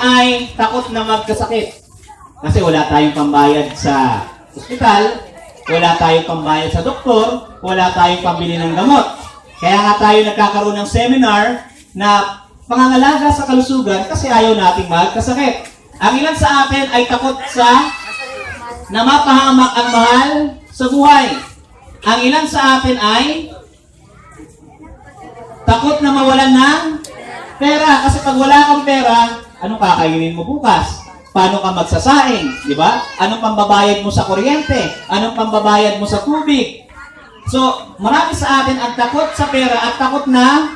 ay takot na magkasakit. Kasi wala tayong pambayad sa ospital, wala tayong pambayad sa doktor, wala tayong pambili ng gamot. Kaya nga tayo nagkakaroon ng seminar na pangangalaga sa kalusugan kasi ayaw nating magkasakit. Ang ilan sa atin ay takot sa na mapahamak ang mahal sa buhay. Ang ilan sa atin ay takot na mawalan ng pera. Kasi pag wala kang pera, anong kakainin mo bukas? Paano ka magsasaing? Di ba? Anong pambabayad mo sa kuryente? Anong pambabayad mo sa tubig? So, marami sa atin ang takot sa pera at takot na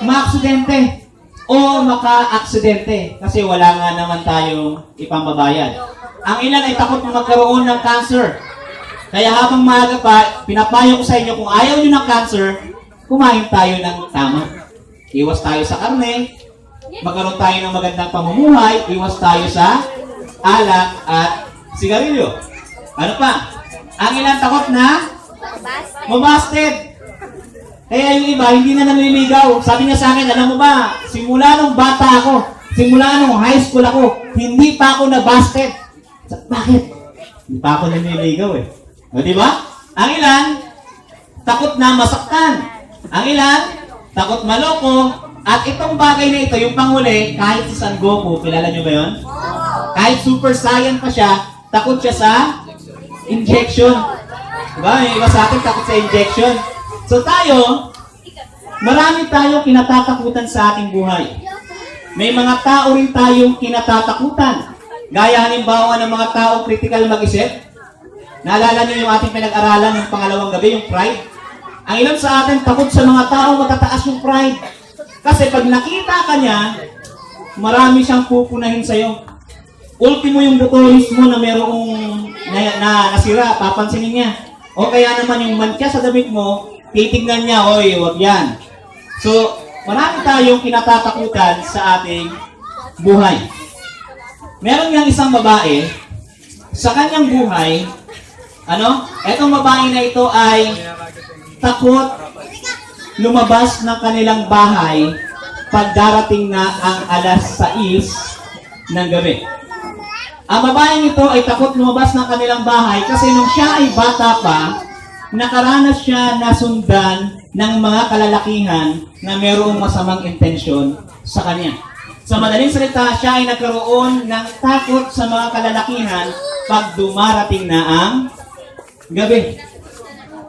maaksidente o maka-aksidente kasi wala nga naman tayong ipambabayad. Ang ilan ay takot na magkaroon ng cancer. Kaya habang maaga pa, pinapayo ko sa inyo kung ayaw nyo ng cancer, kumain tayo ng tama. Iwas tayo sa karne, magkaroon tayo ng magandang pamumuhay, iwas tayo sa alak at sigarilyo. Ano pa? Ang ilan takot na mabasted. Kaya yung iba, hindi na nanliligaw. Sabi niya sa akin, alam mo ba, simula nung bata ako, simula nung high school ako, hindi pa ako nabasted. Bakit? Hindi pa ako nanliligaw eh. O, di ba? Ang ilan, takot na masaktan. Ang ilan, takot maloko. At itong bagay na ito, yung panghuli, kahit si San Goku, kilala niyo ba yun? Kahit super saiyan pa siya, takot siya sa injection. Diba? Yung iba sa atin takot sa injection. So tayo, marami tayong kinatatakutan sa ating buhay. May mga tao rin tayong kinatatakutan. Gaya halimbawa ng mga tao critical mag-isip. Naalala niyo yung ating pinag-aralan ng pangalawang gabi, yung pride? Ang ilan sa atin takot sa mga tao matataas yung pride. Kasi pag nakita ka niya, marami siyang pupunahin sa'yo. Ultimo yung butolis mo na merong na, na, nasira, papansinin niya. O kaya naman yung mantya sa damit mo, titignan niya, oy, wag yan. So, marami tayong kinatatakutan sa ating buhay. Meron niyang isang babae, sa kanyang buhay, ano, etong babae na ito ay takot lumabas ng kanilang bahay pag darating na ang alas 6 ng gabi. Ang babaeng ito ay takot lumabas ng kanilang bahay kasi nung siya ay bata pa, nakaranas siya na sundan ng mga kalalakihan na mayroong masamang intensyon sa kanya. Sa madaling salita, siya ay nagkaroon ng takot sa mga kalalakihan pag dumarating na ang gabi.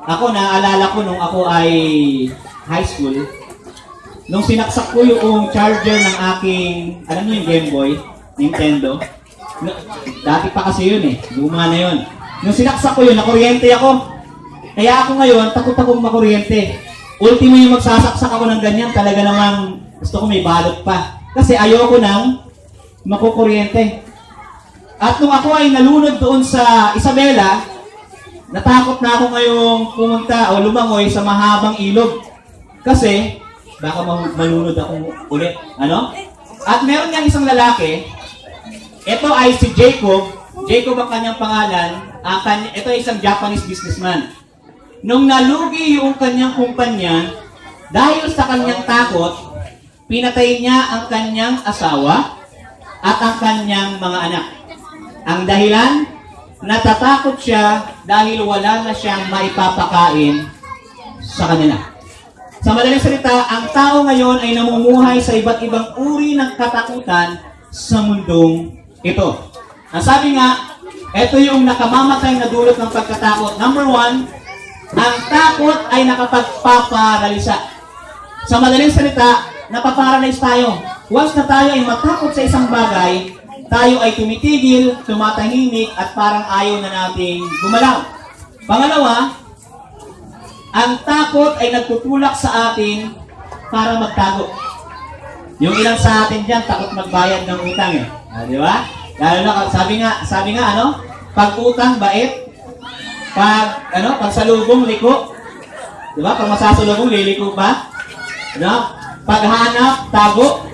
Ako, naaalala ko nung ako ay high school, nung sinaksak ko yung charger ng aking, alam niyo yung Game Boy, Nintendo, na- dati pa kasi yun eh, luma na yun. Nung sinaksak ko yun, nakuryente ako. Kaya ako ngayon, takot akong makuryente. Ultimo yung magsasaksak ako ng ganyan, talaga namang gusto ko may balot pa. Kasi ayoko nang makukuryente. At nung ako ay nalunod doon sa Isabela, natakot na ako ngayong pumunta o lumangoy sa mahabang ilog. Kasi, baka ma- malunod ako ulit. Ano? At meron niyang isang lalaki, ito ay si Jacob. Jacob ang kanyang pangalan. Ang ito ay isang Japanese businessman. Nung nalugi yung kanyang kumpanya, dahil sa kanyang takot, pinatay niya ang kanyang asawa at ang kanyang mga anak. Ang dahilan, natatakot siya dahil wala na siyang maipapakain sa kanila. Sa madaling salita, ang tao ngayon ay namumuhay sa iba't ibang uri ng katakutan sa mundong ito. Ang sabi nga, ito yung nakamamatay na dulot ng pagkatakot. Number one, ang takot ay nakapagpaparalisa. Sa madaling salita, napaparalyze tayo. Once na tayo ay matakot sa isang bagay, tayo ay tumitigil, tumatahimik, at parang ayaw na nating gumalaw. Pangalawa, ang takot ay nagtutulak sa atin para magtago. Yung ilang sa atin dyan, takot magbayad ng utang eh. Ah, di ba? Lalo na, sabi nga, sabi nga ano, pag utang, bait. Pag, ano, pag salubong, liko. Di ba? Pag masasalubong, liliko pa. Ano? Pag hanap, tago.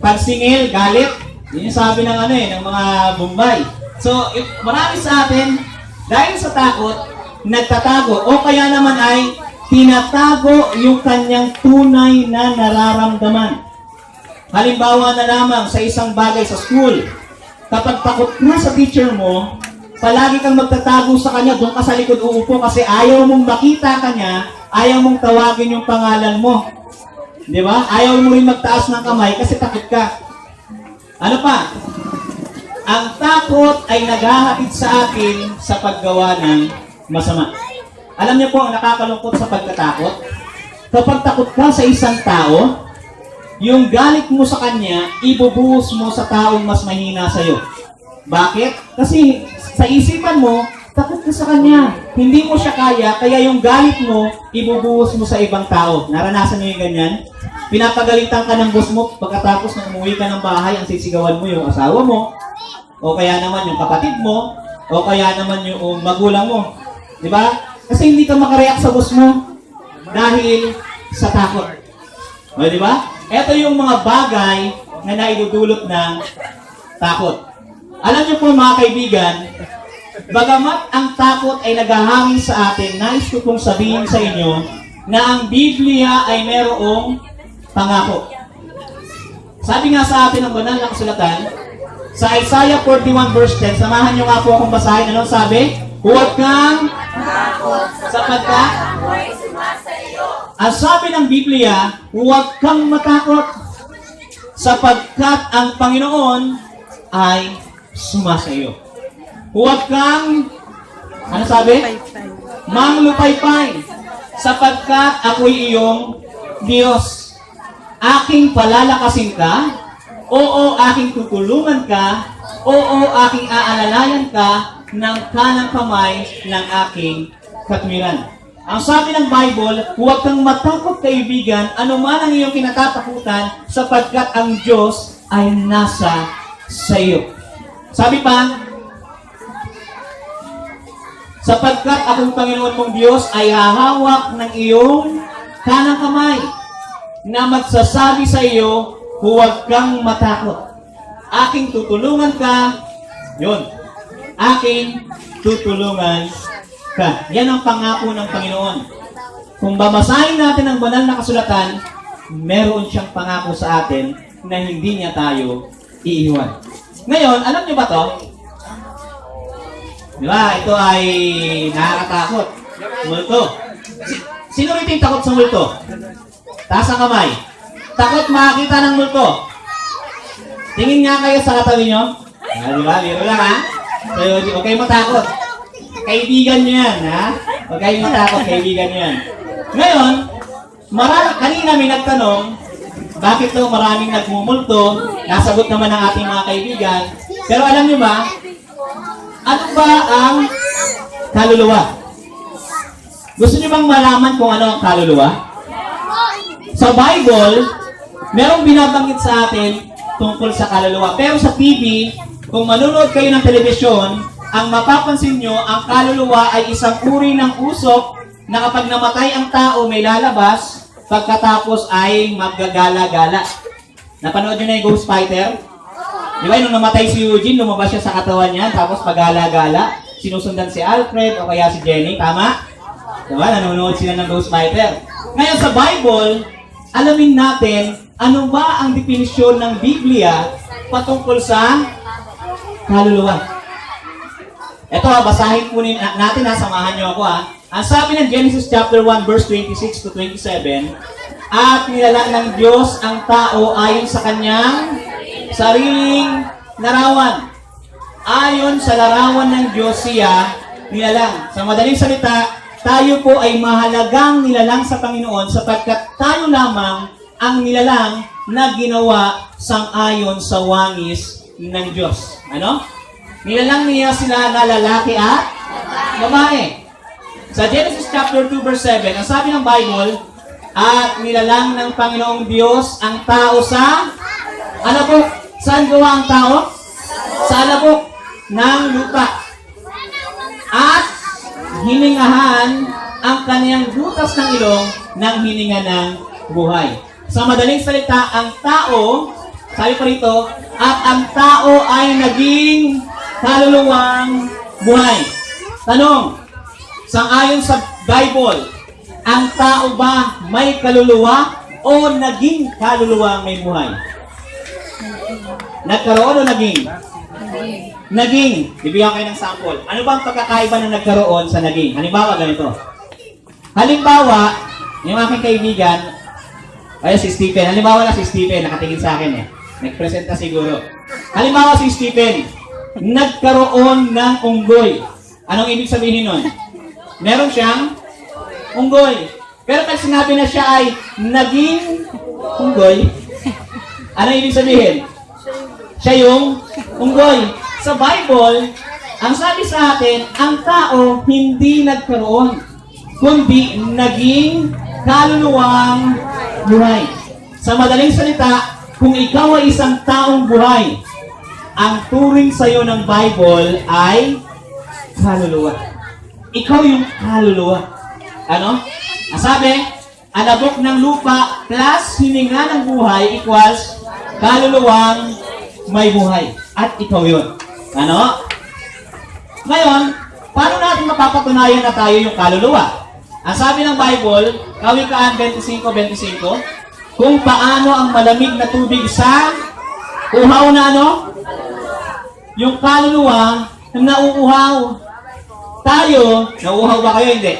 Pag singil, galit. Yun yung sabi ng ano eh, ng mga Bombay. So, if, marami sa atin, dahil sa takot, nagtatago. O kaya naman ay, tinatago yung kanyang tunay na nararamdaman. Halimbawa na lamang sa isang bagay sa school. Kapag takot ka sa teacher mo, palagi kang magtatago sa kanya, doon ka sa likod uupo kasi ayaw mong makita kanya, ayaw mong tawagin yung pangalan mo. Di ba? Ayaw mo rin magtaas ng kamay kasi takot ka. Ano pa? Ang takot ay naghahatid sa akin sa paggawa ng masama. Alam niyo po ang nakakalungkot sa pagkatakot? Kapag takot ka sa isang tao, yung galit mo sa kanya, ibubuhos mo sa taong mas mahina sa'yo. Bakit? Kasi sa isipan mo, takot ka sa kanya. Hindi mo siya kaya, kaya yung galit mo, ibubuhos mo sa ibang tao. Naranasan niyo yung ganyan? Pinapagalitan ka ng boss mo, pagkatapos nang umuwi ka ng bahay, ang sisigawan mo yung asawa mo, o kaya naman yung kapatid mo, o kaya naman yung magulang mo. Di ba? Kasi hindi ka makareact sa boss mo dahil sa takot. O, di ba? Ito yung mga bagay na naidudulot ng takot. Alam niyo po mga kaibigan, bagamat ang takot ay naghahangin sa atin, nais ko pong sabihin sa inyo na ang Biblia ay merong pangako. Sabi nga sa atin ng banal na kasulatan, sa Isaiah 41 verse 10, samahan niyo nga po akong basahin. Anong sabi? Huwag kang sapagkat ang sabi ng Biblia, huwag kang matakot sapagkat ang Panginoon ay sumasayo. Huwag kang, ano sabi? Manglupaypay sapagkat ako'y iyong Diyos. Aking palalakasin ka, oo, aking tutulungan ka, oo, aking aalalayan ka ng kanang kamay ng aking katwiran. Ang sabi ng Bible, huwag kang matakot kaibigan, anuman ang iyong kinatatakutan, sapagkat ang Diyos ay nasa sa iyo. Sabi pa, sapagkat akong Panginoon mong Diyos ay hahawak ng iyong kanang kamay na magsasabi sa iyo, huwag kang matakot. Aking tutulungan ka, yun, aking tutulungan ka. Yan ang pangako ng Panginoon. Kung babasahin natin ang banal na kasulatan, meron siyang pangako sa atin na hindi niya tayo iiwan. Ngayon, alam niyo ba to? Di ba? Ito ay nakakatakot. Multo. Si- sino rito yung takot sa multo? Taas ang kamay. Takot makakita ng multo. Tingin nga kayo sa katabi nyo. Ah, di ba? Biro lang ha? So, huwag matakot. Kaibigan nyo yan, ha? Huwag kayong matakot, kaibigan nyo yan. Ngayon, marami, kanina may nagtanong, bakit daw maraming nagmumulto? Nasagot naman ng ating mga kaibigan. Pero alam nyo ba, ano ba ang kaluluwa? Gusto nyo bang malaman kung ano ang kaluluwa? Sa Bible, merong binabanggit sa atin tungkol sa kaluluwa. Pero sa TV, kung manonood kayo ng telebisyon, ang mapapansin nyo, ang kaluluwa ay isang uri ng usok na kapag namatay ang tao, may lalabas, pagkatapos ay maggagala-gala. Napanood nyo na yung Ghost Fighter? Di ba, nung namatay si Eugene, lumabas siya sa katawan niya, tapos pagala-gala, sinusundan si Alfred o kaya si Jenny, tama? Di ba, nanonood sila ng Ghost Fighter. Ngayon sa Bible, alamin natin ano ba ang definisyon ng Biblia patungkol sa kaluluwa. Ito ha, basahin po natin ha, samahan niyo ako ha. Ang sabi ng Genesis chapter 1 verse 26 to 27, At nilala ng Diyos ang tao ayon sa kanyang sariling larawan. Ayon sa larawan ng Diyos siya nilalang. Sa madaling salita, tayo po ay mahalagang nilalang sa Panginoon sapagkat tayo lamang ang nilalang na ginawa sang-ayon sa wangis ng Diyos. Ano? Nilalang niya sila na lalaki at babae. Sa Genesis chapter 2 verse 7, ang sabi ng Bible, at nilalang ng Panginoong Diyos ang tao sa alabok. Saan gawa ang tao? Sa alabok ng lupa. At hiningahan ang kaniyang butas ng ilong ng hininga ng buhay. Sa madaling salita, ang tao, sabi pa rito, at ang tao ay naging kaluluwang buhay. Tanong, sangayon sa Bible, ang tao ba may kaluluwa o naging kaluluwa may buhay? Nagkaroon o naging? Naging. Bibigyan kayo ng sample. Ano ba ang pagkakaiba ng nagkaroon sa naging? Halimbawa, ganito. Halimbawa, yung aking kaibigan, ay si Stephen. Halimbawa na si Stephen, nakatingin sa akin eh. Nag-present ka siguro. Halimbawa si Stephen, nagkaroon ng unggoy. Anong ibig sabihin nun? Meron siyang unggoy. Pero pag sinabi na siya ay naging unggoy, ano ibig sabihin? Siya yung unggoy. Sa Bible, ang sabi sa atin, ang tao hindi nagkaroon, kundi naging kaluluwang buhay. Sa madaling salita, kung ikaw ay isang taong buhay, ang turing sa'yo ng Bible ay kaluluwa. Ikaw yung kaluluwa. Ano? Sabi, alabok ng lupa plus hininga ng buhay equals kaluluwang may buhay. At ikaw yun. Ano? Ngayon, paano natin mapapatunayan na tayo yung kaluluwa? Ang sabi ng Bible, Kawikaan 25-25, kung paano ang malamig na tubig sa uhaw na ano? Yung kaluluwa na nauuhaw. Tayo, nauuhaw ba kayo? Hindi.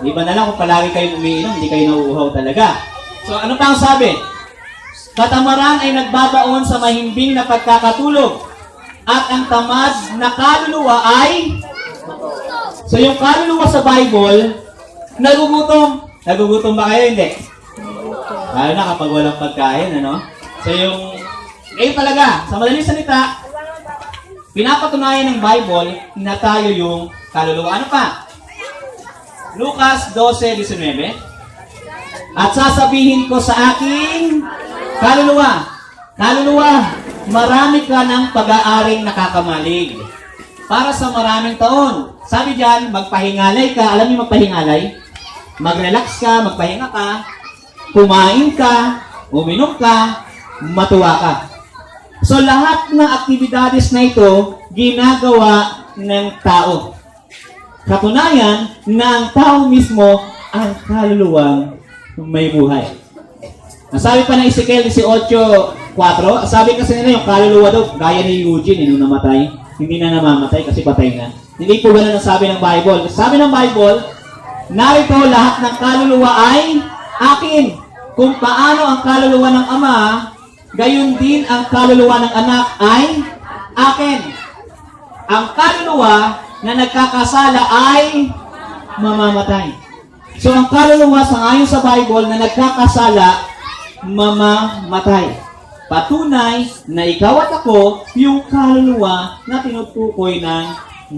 Di ba na lang kung palagi kayong umiinom, hindi kayo nauuhaw talaga. So ano pa ang sabi? Katamaran ay nagbabaon sa mahimbing na pagkakatulog. At ang tamad na kaluluwa ay... So yung kaluluwa sa Bible, nagugutom. Nagugutom ba kayo? Hindi. Lalo na kapag walang pagkain, ano? So yung... Ngayon talaga, sa madaling salita, pinapatunayan ng Bible na tayo yung kaluluwa. Ano pa? Lucas 12:19. At sasabihin ko sa aking kaluluwa, kaluluwa, marami ka ng pag-aaring nakakamalig. Para sa maraming taon. Sabi diyan, magpahingalay ka. Alam niyo magpahingalay? Mag-relax ka, magpahinga ka, kumain ka, uminom ka, matuwa ka. So lahat ng aktibidades na ito, ginagawa ng tao. Katunayan na ang tao mismo ang kaluluwang may buhay. Nasabi pa ng Ezekiel 18.4, sabi kasi nila yung kaluluwa daw, gaya ni Eugene, eh, nung namatay, hindi na namamatay kasi patay na. Hindi po ganun ang sabi ng Bible. Sabi ng Bible, narito lahat ng kaluluwa ay akin. Kung paano ang kaluluwa ng Ama, gayon din ang kaluluwa ng anak ay akin. Ang kaluluwa na nagkakasala ay mamamatay. So ang kaluluwa sa ngayon sa Bible na nagkakasala, mamamatay. Patunay na ikaw at ako yung kaluluwa na tinutukoy ng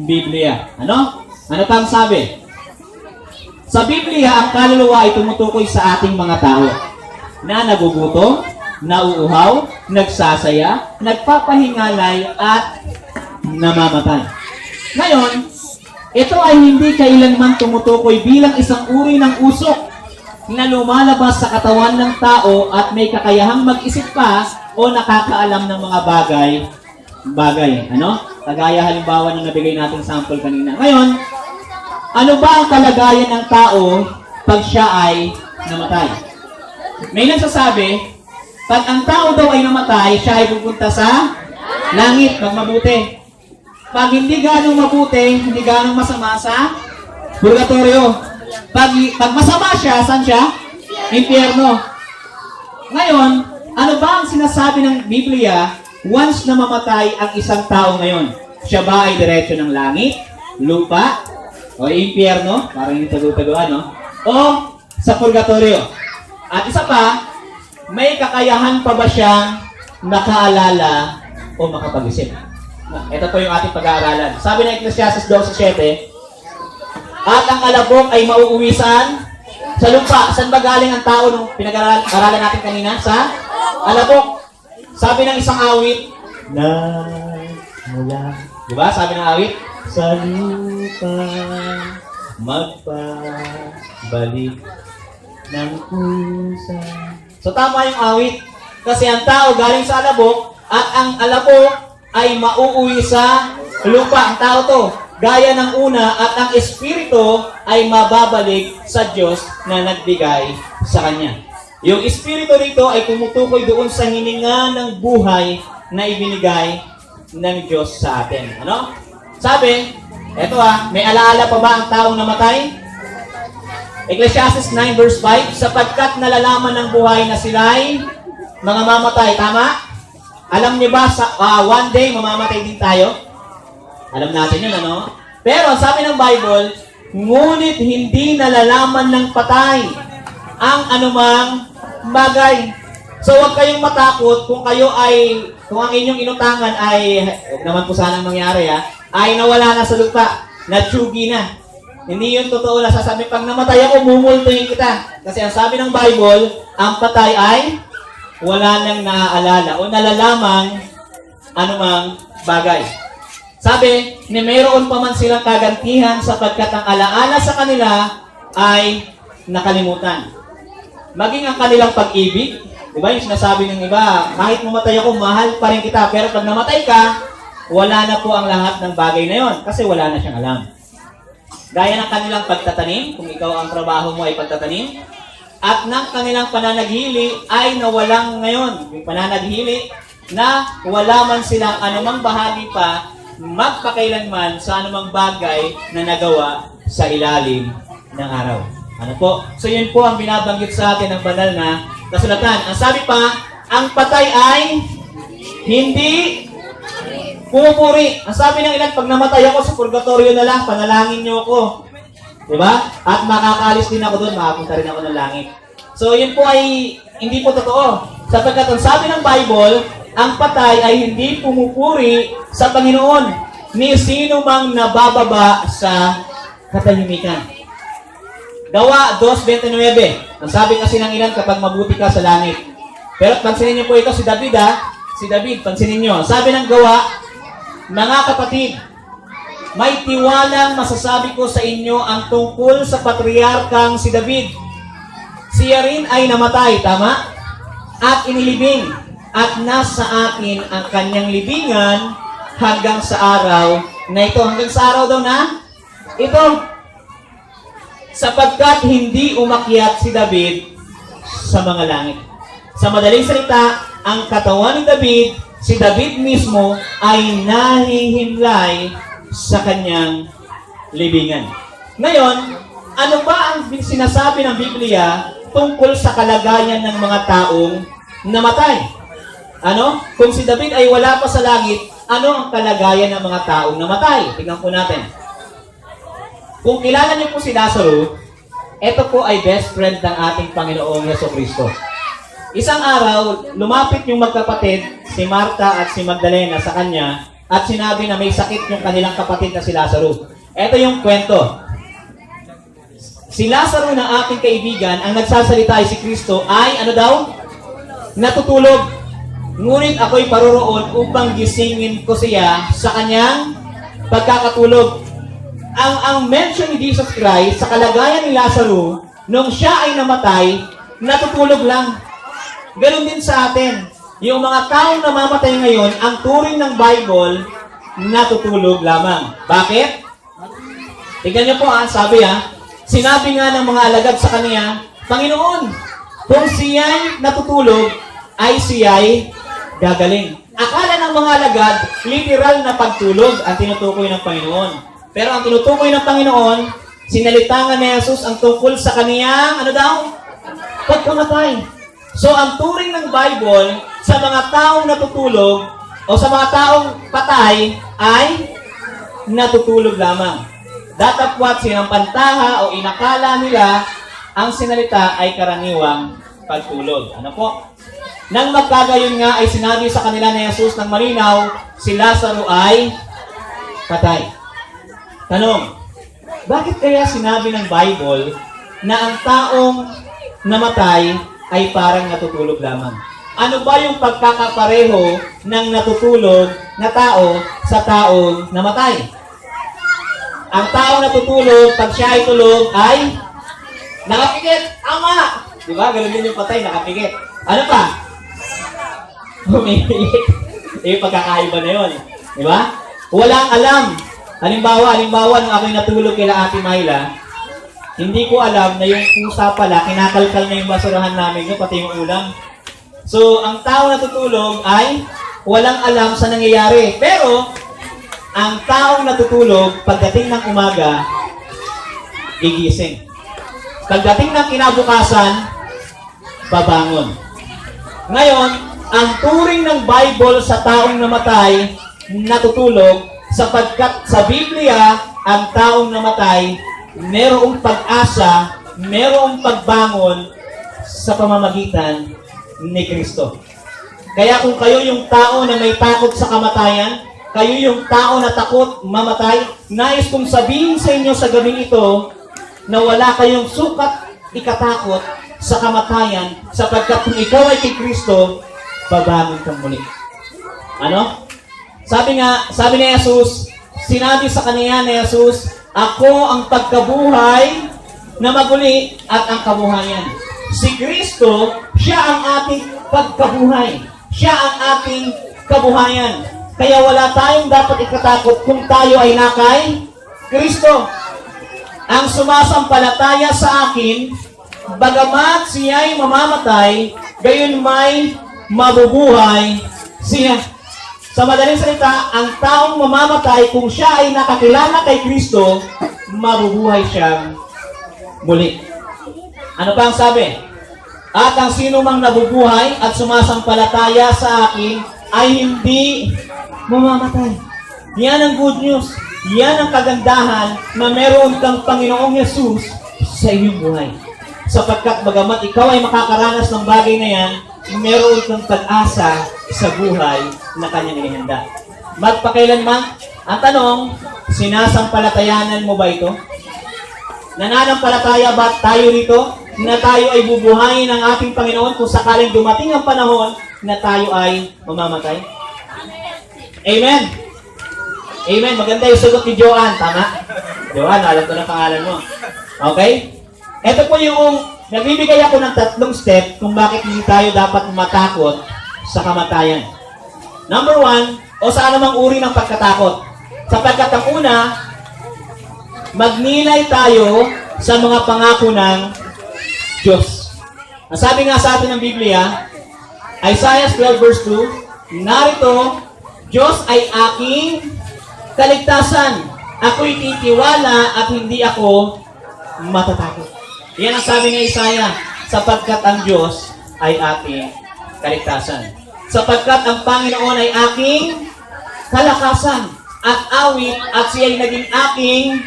Biblia. Ano? Ano pang sabi? Sa Biblia, ang kaluluwa ay tumutukoy sa ating mga tao na nagugutom, nauuhaw, nagsasaya, nagpapahingalay, at namamatay. Ngayon, ito ay hindi kailanman tumutukoy bilang isang uri ng usok na lumalabas sa katawan ng tao at may kakayahang mag-isip pa o nakakaalam ng mga bagay bagay. Ano? Kagaya halimbawa ng nabigay nating sample kanina. Ngayon, ano ba ang kalagayan ng tao pag siya ay namatay? May nagsasabi, pag ang tao daw ay namatay, siya ay pupunta sa langit pag mabuti. Pag hindi ganong mabuti, hindi ganong masama sa purgatorio. Pag, pag masama siya, saan siya? Impyerno. Ngayon, ano ba ang sinasabi ng Biblia once na mamatay ang isang tao ngayon? Siya ba ay diretso ng langit, lupa, o impyerno? Parang hindi tago-tagoan, no? O sa purgatorio? At isa pa, may kakayahan pa ba siyang nakaalala o makapag-isip? Ito po yung ating pag-aaralan. Sabi ng Ecclesiastes 12.7, At ang alabok ay mauuwi saan? Sa lupa. Saan ba galing ang tao nung pinag-aralan natin kanina? Sa alabok. Sabi ng isang awit, na mula. Di ba? Sabi ng awit, sa lupa magpabalik ng pusa. So tama yung awit. Kasi ang tao galing sa alabok at ang alabok ay mauuwi sa lupa. Ang tao to, gaya ng una at ang espiritu ay mababalik sa Diyos na nagbigay sa kanya. Yung espiritu rito ay tumutukoy doon sa hininga ng buhay na ibinigay ng Diyos sa atin. Ano? Sabi, eto ah, may alaala pa ba ang taong namatay? Ecclesiastes 9 verse 5, sapagkat nalalaman ng buhay na sila'y mga mamatay. Tama? Alam niyo ba, sa, ah, one day mamamatay din tayo? Alam natin yun, ano? Pero sabi ng Bible, ngunit hindi nalalaman ng patay ang anumang bagay. So huwag kayong matakot kung kayo ay, kung ang inyong inutangan ay, huwag naman po sanang mangyari ha, ay nawala na sa lupa, natsugi na. Hindi yun totoo na sasabi, pag namatay ako, mumultuhin kita. Kasi ang sabi ng Bible, ang patay ay wala nang naaalala o nalalamang anumang bagay. Sabi, ni mayroon pa man silang kagantihan sapagkat ang alaala sa kanila ay nakalimutan. Maging ang kanilang pag-ibig, di ba yung sinasabi ng iba, kahit mamatay ako, mahal pa rin kita. Pero pag namatay ka, wala na po ang lahat ng bagay na yon kasi wala na siyang alam. Gaya ng kanilang pagtatanim, kung ikaw ang trabaho mo ay pagtatanim, at ng kanilang pananaghili ay nawalang ngayon. Yung pananaghili na wala man silang anumang bahagi pa magpakailanman sa anumang bagay na nagawa sa ilalim ng araw. Ano po? So yun po ang binabanggit sa atin ng banal na kasulatan. Ang sabi pa, ang patay ay hindi pumupuri. Ang sabi ng ilan, pag namatay ako sa purgatorio na lang, panalangin niyo ako. Di ba? At makakalis din ako doon, makapunta rin ako ng langit. So, yun po ay hindi po totoo. Sapagkat ang sabi ng Bible, ang patay ay hindi pumupuri sa Panginoon ni sino mang nabababa sa katahimikan. Gawa 2.29. Ang sabi kasi ng ilan kapag mabuti ka sa langit. Pero pansinin niyo po ito si David ha. Si David, pansinin niyo. Sabi ng gawa, mga kapatid, may tiwalang masasabi ko sa inyo ang tungkol sa patriarkang si David. Siya rin ay namatay, tama? At inilibing. At nasa akin ang kanyang libingan hanggang sa araw na ito. Hanggang sa araw daw na? Ito. Sapagkat hindi umakyat si David sa mga langit. Sa madaling salita, ang katawan ni David, si David mismo ay nahihimlay sa kanyang libingan. Ngayon, ano ba ang sinasabi ng Biblia tungkol sa kalagayan ng mga taong namatay? Ano? Kung si David ay wala pa sa langit, ano ang kalagayan ng mga taong namatay? Tingnan po natin. Kung kilala niyo po si Lazaro, ito po ay best friend ng ating Panginoong Yeso Kristo. Isang araw, lumapit yung magkapatid, si Marta at si Magdalena sa kanya, at sinabi na may sakit yung kanilang kapatid na si Lazaro. Ito yung kwento. Si Lazaro na ating kaibigan, ang nagsasalita ay si Kristo, ay ano daw? Natutulog. Ngunit ako'y paroroon upang gisingin ko siya sa kanyang pagkakatulog. Ang ang mention ni Jesus Christ sa kalagayan ni Lazaro, nung siya ay namatay, natutulog lang. Ganon din sa atin. Yung mga taong namamatay ngayon, ang turing ng Bible, natutulog lamang. Bakit? Tingnan niyo po ha, sabi ha, sinabi nga ng mga alagad sa kanya, Panginoon, kung siya'y natutulog, ay siya'y gagaling. Akala ng mga alagad, literal na pagtulog ang tinutukoy ng Panginoon. Pero ang tinutukoy ng Panginoon, sinalitangan ni Jesus ang tungkol sa kaniyang, ano daw? Pagkamatay. So, ang turing ng Bible sa mga taong natutulog o sa mga taong patay ay natutulog lamang. Datapwat sinampantaha o inakala nila ang sinalita ay karaniwang pagtulog. Ano po? Nang magkagayon nga ay sinabi sa kanila ni Jesus ng malinaw, si Lazaro ay patay. Tanong, bakit kaya sinabi ng Bible na ang taong namatay ay parang natutulog lamang? Ano ba yung pagkakapareho ng natutulog na tao sa taong namatay? Ang taong natutulog, pag siya ay tulog, ay nakapikit. Ama! Di ba? Ganun din yung patay, nakapikit. Ano pa? Humihilit. eh, pagkakaiba na yun. Di ba? Walang alam. Halimbawa, halimbawa, nung ako'y natulog kila Ate Myla, hindi ko alam na yung pusa pala, kinakalkal na yung basurahan namin, yung pati yung ulam. So, ang tao natutulog ay walang alam sa nangyayari. Pero, ang taong natutulog, pagdating ng umaga, gigising. Pagdating ng kinabukasan, babangon. Ngayon, ang turing ng Bible sa taong namatay, natutulog, sapagkat sa Biblia, ang taong namatay, merong pag-asa, merong pagbangon sa pamamagitan ni Kristo. Kaya kung kayo yung tao na may takot sa kamatayan, kayo yung tao na takot mamatay, nais kong sabihin sa inyo sa gabing ito na wala kayong sukat ikatakot sa kamatayan sapagkat kung ikaw ay kay Kristo, babangon kang muli. Ano? Sabi nga, sabi ni Jesus, sinabi sa kanya ni Jesus, ako ang pagkabuhay na maguli at ang kabuhayan. Si Kristo, siya ang ating pagkabuhay. Siya ang ating kabuhayan. Kaya wala tayong dapat ikatakot kung tayo ay nakay Kristo. Ang sumasampalataya sa akin, bagamat siya'y mamamatay, gayon may mabubuhay siya. Sa madaling salita, ang taong mamamatay, kung siya ay nakakilala kay Kristo, mabubuhay siyang muli. Ano pa ang sabi? At ang sino mang nabubuhay at sumasampalataya sa akin ay hindi mamamatay. Yan ang good news. Yan ang kagandahan na meron kang Panginoong Yesus sa iyong buhay. Sapagkat bagamat ikaw ay makakaranas ng bagay na yan, meron kang pag-asa sa buhay na kanyang inihanda. Magpakailanman, ang tanong, sinasampalatayanan mo ba ito? Nananampalataya ba tayo rito na tayo ay bubuhayin ng ating Panginoon kung sakaling dumating ang panahon na tayo ay mamamatay? Amen. Amen. Maganda yung sagot ni Joanne. Tama? Joanne, alam ko na pangalan mo. Okay? Ito po yung, nagbibigay ako ng tatlong step kung bakit hindi tayo dapat matakot sa kamatayan. Number one, o sa anumang uri ng pagkatakot. Sapagkat ang una, magnilay tayo sa mga pangako ng Diyos. Ang sabi nga sa atin ng Biblia, Isaiah 12 verse 2, Narito, Diyos ay aking kaligtasan. Ako'y titiwala at hindi ako matatakot. Yan ang sabi ng Isaiah, sapagkat ang Diyos ay aking kaligtasan. Sapagkat ang Panginoon ay aking kalakasan at awit at siya ay naging aking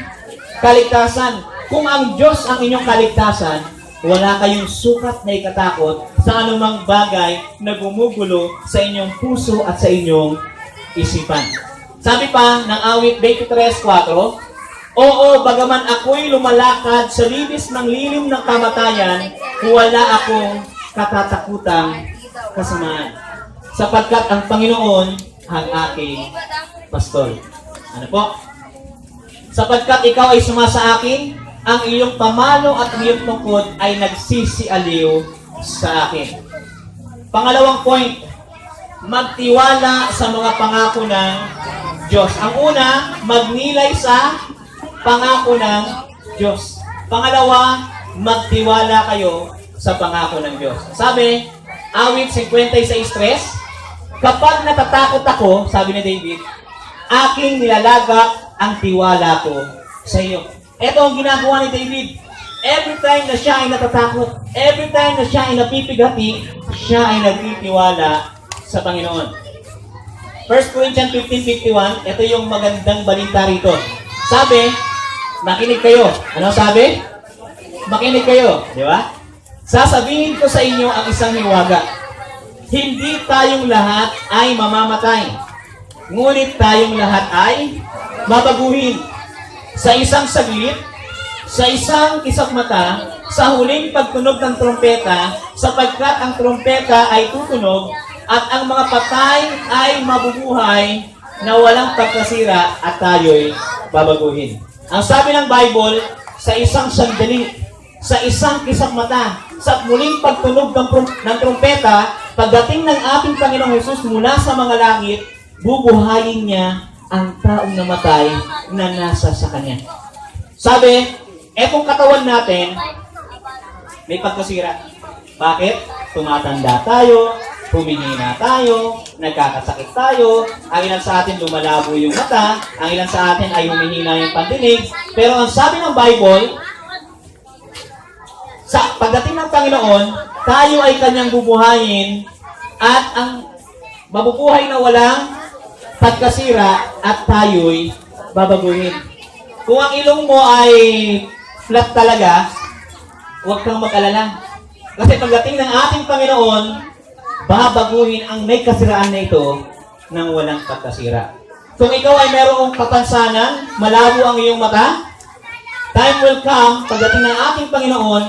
kaligtasan. Kung ang Diyos ang inyong kaligtasan, wala kayong sukat na ikatakot sa anumang bagay na gumugulo sa inyong puso at sa inyong isipan. Sabi pa ng awit 23.4, Oo, bagaman ako'y lumalakad sa libis ng lilim ng kamatayan, wala akong katatakutang kasamaan. Sapagkat ang Panginoon ang aking pastol. Ano po? Sapagkat ikaw ay sumasa akin, ang iyong pamalo at iyong tungkod ay nagsisialiw sa akin. Pangalawang point, magtiwala sa mga pangako ng Diyos. Ang una, magnilay sa pangako ng Diyos. Pangalawa, magtiwala kayo sa pangako ng Diyos. Sabi, awit 56.3, Kapag natatakot ako, sabi ni David, aking nilalagak ang tiwala ko sa iyo. Ito ang ginagawa ni David. Every time na siya ay natatakot, every time na siya ay napipigati, siya ay nagtitiwala sa Panginoon. 1 Corinthians 15.51, ito yung magandang balita rito. Sabi, makinig kayo. Ano sabi? Makinig kayo. Di ba? Sasabihin ko sa inyo ang isang hiwaga. Hindi tayong lahat ay mamamatay. Ngunit tayong lahat ay babaguhin. Sa isang saglit, sa isang kisap mata, sa huling pagtunog ng trompeta, sapagkat ang trompeta ay tutunog, at ang mga patay ay mabubuhay na walang pagkasira at tayo'y babaguhin. Ang sabi ng Bible, sa isang sandali, sa isang kisap mata, sa muling pagtunog ng, ng trompeta, pagdating ng ating Panginoong Hesus mula sa mga langit, bubuhayin niya ang taong namatay na nasa sa Kanya. Sabi, etong katawan natin, may pagkasira. Bakit? Tumatanda tayo, humihina tayo, nagkakasakit tayo, ang ilan sa atin lumalabo yung mata, ang ilan sa atin ay humihina yung pandinig. Pero ang sabi ng Bible, sa pagdating ng Panginoon, tayo ay kanyang bubuhayin at ang mabubuhay na walang pagkasira at tayo'y babaguhin. Kung ang ilong mo ay flat talaga, huwag kang mag-alala. Kasi pagdating ng ating Panginoon, babaguhin ang may kasiraan na ito ng walang pagkasira. Kung ikaw ay merong kapansanan, malabo ang iyong mata, time will come, pagdating ng ating Panginoon,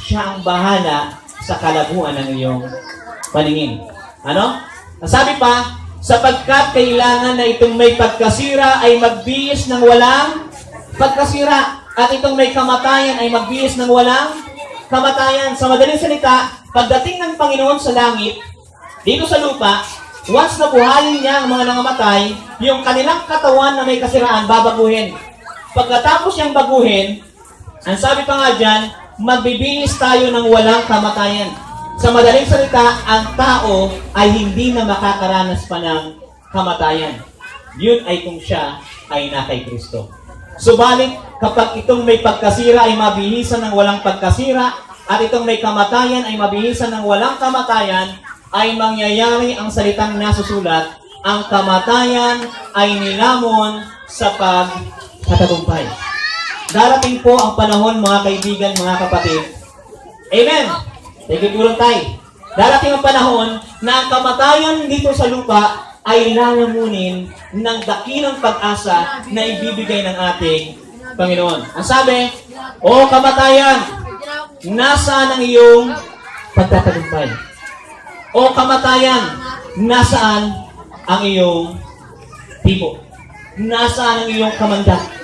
siya ang bahala sa kalabuan ng iyong paningin. Ano? Sabi pa, sapagkat kailangan na itong may pagkasira ay magbihis ng walang pagkasira at itong may kamatayan ay magbihis ng walang kamatayan. Sa madaling salita, pagdating ng Panginoon sa langit, dito sa lupa, once na buhayin niya ang mga nangamatay, yung kanilang katawan na may kasiraan, babaguhin. Pagkatapos niyang baguhin, ang sabi pa nga dyan, magbibihis tayo ng walang kamatayan. Sa madaling salita, ang tao ay hindi na makakaranas pa ng kamatayan. Yun ay kung siya ay na kay Kristo. Subalit, kapag itong may pagkasira ay mabihisan ng walang pagkasira, at itong may kamatayan ay mabihisan ng walang kamatayan, ay mangyayari ang salitang nasusulat, ang kamatayan ay nilamon sa pagkatagumpay. Darating po ang panahon, mga kaibigan, mga kapatid. Amen! Sige, tulong tayo. Darating ang panahon na ang kamatayan dito sa lupa ay lalamunin ng dakilang pag-asa na ibibigay ng ating Panginoon. Ang sabi, O kamatayan, nasaan ang iyong pagtatagumpay? O kamatayan, nasaan ang iyong tipo? Nasaan ang iyong kamandag?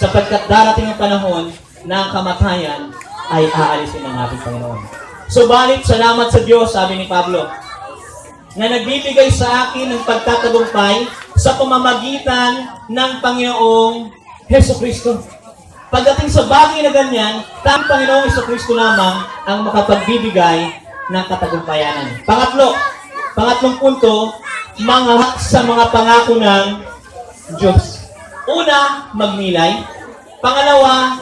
sapagkat darating ang panahon na ang kamatayan ay aalisin ng ating Panginoon. Subalit, salamat sa Diyos, sabi ni Pablo, na nagbibigay sa akin ng pagtatagumpay sa pamamagitan ng Panginoong Heso Kristo. Pagdating sa bagay na ganyan, tang Panginoong Heso Kristo lamang ang makapagbibigay ng katagumpayanan. Pangatlo, pangatlong punto, mga sa mga pangako ng Diyos. Una, magnilay. Pangalawa,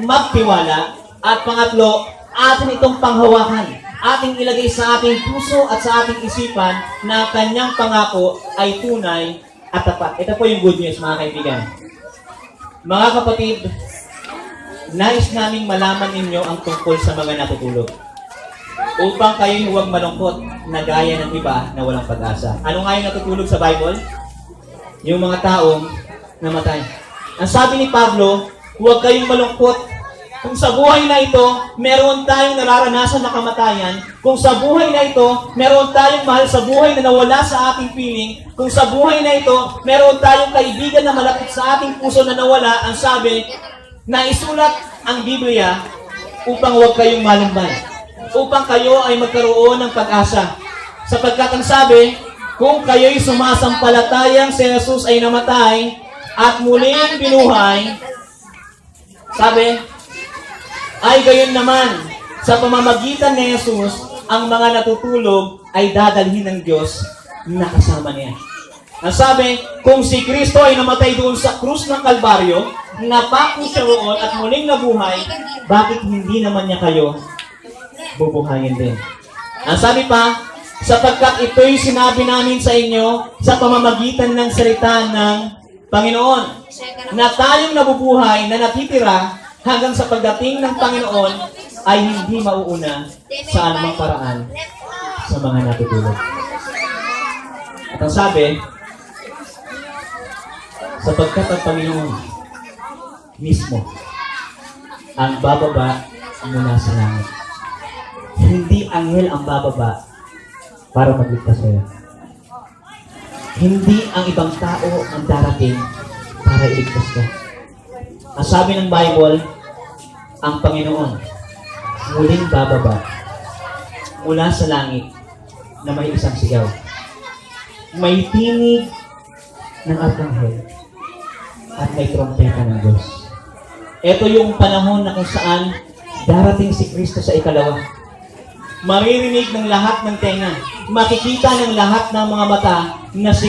magtiwala. At pangatlo, atin itong panghawakan. Ating ilagay sa ating puso at sa ating isipan na kanyang pangako ay tunay at tapat. Ito po yung good news, mga kaibigan. Mga kapatid, nais naming malaman ninyo ang tungkol sa mga natutulog. Upang kayo'y huwag malungkot na gaya ng iba na walang pag-asa. Ano nga yung natutulog sa Bible? Yung mga taong namatay. Ang sabi ni Pablo, huwag kayong malungkot. Kung sa buhay na ito, meron tayong nararanasan na kamatayan. Kung sa buhay na ito, meron tayong mahal sa buhay na nawala sa ating piling. Kung sa buhay na ito, meron tayong kaibigan na malapit sa ating puso na nawala. Ang sabi, na isulat ang Biblia upang huwag kayong malambay. Upang kayo ay magkaroon ng pag-asa. Sapagkat ang sabi, kung kayo'y sumasampalatayang si Jesus ay namatay at muling binuhay, sabi, ay gayon naman, sa pamamagitan ni Jesus, ang mga natutulog ay dadalhin ng Diyos na kasama niya. Ang sabi, kung si Kristo ay namatay doon sa krus ng Kalbaryo, napako siya roon at muling nabuhay, bakit hindi naman niya kayo bubuhayin din? Ang sabi pa, sapagkat ito'y sinabi namin sa inyo sa pamamagitan ng salita ng Panginoon, na tayong nabubuhay na natitira hanggang sa pagdating ng Panginoon ay hindi mauuna sa anumang paraan sa mga natutulog. At ang sabi, sapagkat ang Panginoon mismo ang bababa mula sa langit. Hindi anghel ang bababa para magligtas sa'yo. Hindi ang ibang tao ang darating para iligtas ka. Ang sabi ng Bible, ang Panginoon muling bababa mula sa langit na may isang sigaw. May tinig ng arkanghel at may trompeta ng Diyos. ito yung panahon na kung saan darating si Kristo sa ikalawa. Maririnig ng lahat ng tenga. Makikita ng lahat ng mga mata na si